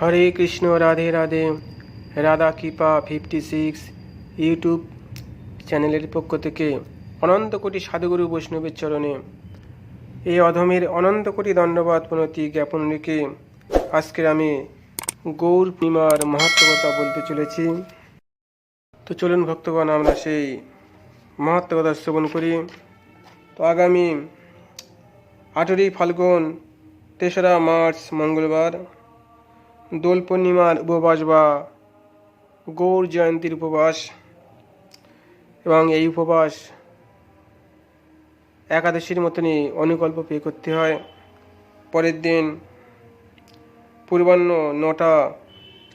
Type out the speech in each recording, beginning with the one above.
হরে কৃষ্ণ, রাধে রাধে। রাধা কৃপা fifty six YouTube চ্যানেলের পক্ষ থেকে অনন্ত কোটি সাধুগুরু বৈষ্ণবের চরণে এই অধমের অনন্ত কোটি দণ্ডবাদ প্রণতি জ্ঞাপন রেখে আজকের আমি গৌর পূর্ণিমার মহত্ব কথা বলতে চলেছি। তো চলুন ভক্তগণ, আমরা সেই মহত্ব কথা শ্রবণ করি। তো আগামী আঠেরোই ফাল্গুন, তেসরা মার্চ, মঙ্গলবার দোল পূর্ণিমার উপবাস বা গৌর জয়ন্তীর উপবাস এবং এই উপবাস একাদশীর মতনই অনুকল্প পে করতে হয়। পরের দিন পূর্বাহ্ন নটা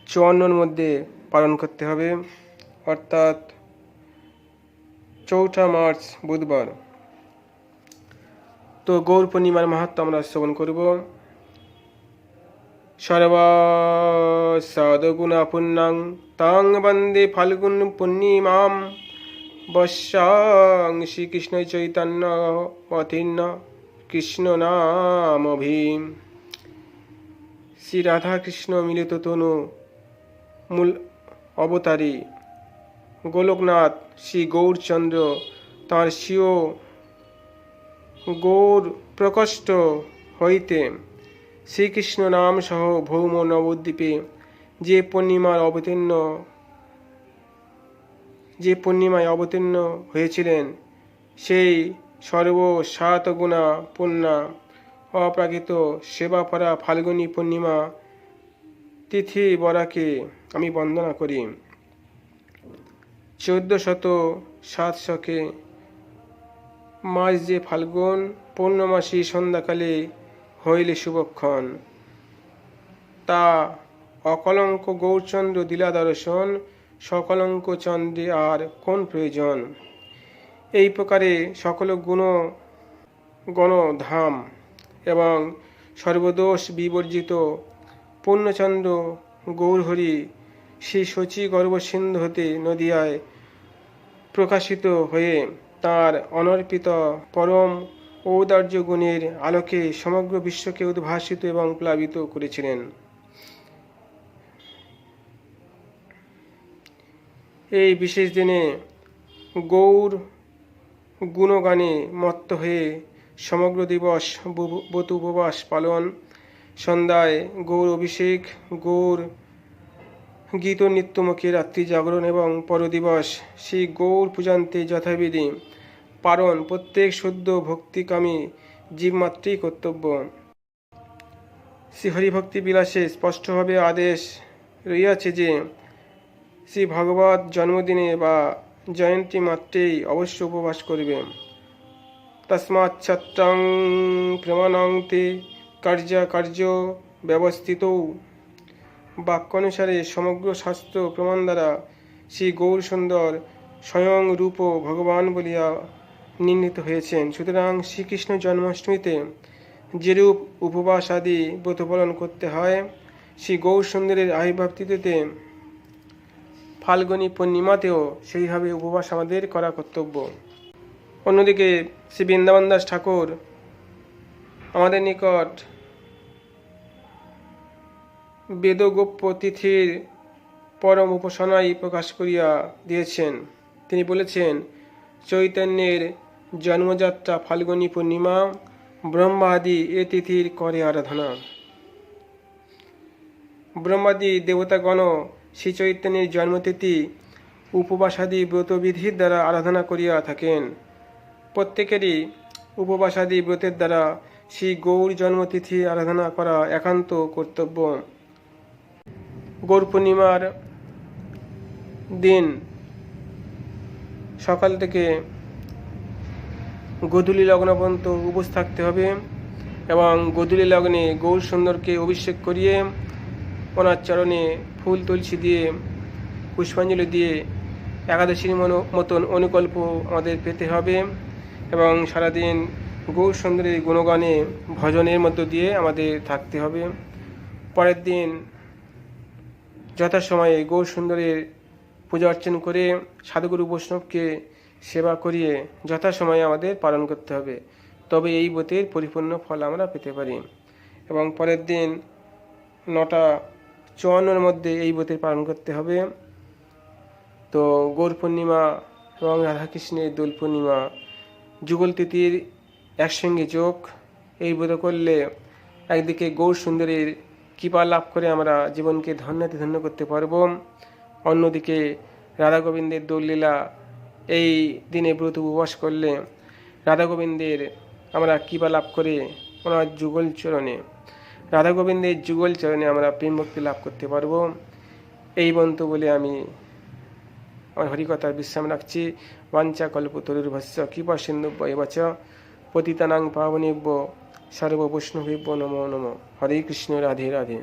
চুয়ান্নর মধ্যে পালন করতে হবে। অর্থাৎ চৌঠা মার্চ বুধবার। তো গৌর পূর্ণিমার মাহাত্ম আমরা শ্রবণ করব। সর্বসাধগুণা পুণ্যাং তাং বন্দে ফাল্গুন পূর্ণিমাম বর্ষাং শ্রীকৃষ্ণ চৈতন্য অতীর্ণ কৃষ্ণ নাম ভীম। শ্রী রাধা কৃষ্ণ মিলিত তনু মূল অবতারী। গোলকনাথ শ্রী গৌরচন্দ্র তাঁর স্বীয় গৌর প্রকষ্ট হইতে শ্রীকৃষ্ণ নাম সহ ভৌম নবদ্বীপে যে পূর্ণিমার অবতীর্ণ, যে পূর্ণিমায় অবতীর্ণ হয়েছিলেন, সেই সর্ব সাতগুণা পূর্ণা, অপ্রাকৃত সেবাপরা ফাল্গুনী পূর্ণিমা, তিথি বরাকে আমি বন্দনা করি। চোদ্দ শত সাত শকে মাস যে ফাল্গুন পূর্ণমাসী সন্ধ্যাকালে হইলে শুভক্ষণ। তা অকলঙ্ক গৌরচন্দ্র দিলা দর্শন সকলঙ্ক চন্দ্রে আর কোন প্রয়োজন? এই প্রকারে সকল গুণ, গণধাম এবং সর্বদোষ বিবর্জিত পূর্ণচন্দ্র গৌরহরি শ্রী শচী গর্ভসিন্ধু হতে নদিয়ায় প্রকাশিত হয়ে তার অনর্পিত পরম ঔদার্য গুণের আলোকে সমগ্র বিশ্বকে উদ্ভাসিত এবং প্লাবিত করেছিলেন। এই বিশেষ দিনে গৌর গুণগানে মত্ত হয়ে সমগ্র দিবস বু- ব্রত উপবাস পালন। সন্ধ্যায় গৌর অভিষেক, গৌর গীত নৃত্যমুখী রাত্রি জাগরণ এবং পরদিবস শ্রী গৌর পূজান্তে যথাবিধি পারণ, প্রত্যেক শুদ্ধ ভক্তিকামী জীবমাত্রই কর্তব্য শ্রী হরিভক্তি বিলাসে স্পষ্টভাবে আদেশ রইয়াছে যে শ্রী ভগবত জন্মদিনে বা জয়ন্তী মাত্রেই অবশ্য উপবাস করবে। তস্মাৎ ছত্রং প্রমাণান্তে কার্য কার্য ব্যবস্থিত। বাক্যানুসারে সমগ্র শাস্ত্র প্রমাণ দ্বারা শ্রী গৌর সুন্দর স্বয়ং রূপ ভগবান বলিয়া নির্ণীত হয়েছেন। সুতরাং শ্রীকৃষ্ণ জন্মাষ্টমীতে যেরূপ উপবাস আদি ব্রত পালন করতে হয়, শ্রী গৌর সুন্দরের আবির্ভাব ফাল্গুনী পূর্ণিমাতেও সেইভাবে উপবাস আমাদের করা কর্তব্য। অন্যদিকে শ্রী বৃন্দাবন দাস ঠাকুর আমাদের নিকট বেদগোপ্য তিথির পরম উপাসনাই প্রকাশ করিয়া দিয়েছেন। তিনি বলেছেন, চৈতন্যের জন্মযাত্রা, ফাল্গুনী পূর্ণিমা, ব্রহ্মাদি এ তিথির করে আরাধনা। ব্রহ্মাদি দেবতাগণ শ্রী চৈতন্যের জন্মতিথি উপবাসাদি ব্রতবিধির দ্বারা আরাধনা করিয়া থাকেন। প্রত্যেকেরই উপবাসাদি ব্রতের দ্বারা শ্রী গৌর জন্মতিথি আরাধনা করা একান্ত কর্তব্য। গৌর পূর্ণিমার দিন সকাল থেকে গোধূলি লগ্ন পর্যন্ত উপোস থাকতে হবে এবং গোধূলি লগ্নে গৌর সুন্দরকে অভিষেক করিয়ে ওনার চরণে ফুল তুলসী দিয়ে, পুষ্পাঞ্জলি দিয়ে একাদশীর মনো- মতন অনুকল্প আমাদের পেতে হবে এবং সারাদিন গৌর সুন্দরের গুণগানে ভজনের মধ্য দিয়ে আমাদের থাকতে হবে। পরের দিন যথাসময়ে গৌর সুন্দরের পূজা অর্চন করে সাধুগুরু বৈষ্ণবকে সেবা করিয়ে যথাসময়ে আমাদের পালন করতে হবে। তবে এই ব্রতের পরিপূর্ণ ফল আমরা পেতে পারি। এবং পরের দিন নটা চুয়ান্নর মধ্যে এই ব্রতের পালন করতে হবে। তো গৌর পূর্ণিমা এবং রাধাকৃষ্ণের দোল পূর্ণিমা, যুগল তিথির একসঙ্গে যোগ, এই ব্রত করলে একদিকে গৌর সুন্দরীর কৃপা লাভ করে আমরা জীবনকে ধন্যাতি ধন্য করতে পারব। অন্যদিকে রাধা গোবিন্দের দোললীলা এই দিনে ব্রত উপবাস করলে রাধা গোবিন্দের আমরা কৃপা লাভ করে ওনার যুগল চরণে, রাধা গোবিন্দের যুগল চরণে আমরা প্রেম ভক্তি লাভ করতে পারব। এই বন্ত বলে আমি আমার হরিকথার বিশ্রাম রাখছি। বাঞ্চা কল্প তরুর্ভস্য কৃপা সিন্ধু বয়বচ পতিতানাং পাবনেব্য সর্ব বৈষ্ণবেব্য নমো নমো। হরে কৃষ্ণ রাধে রাধে।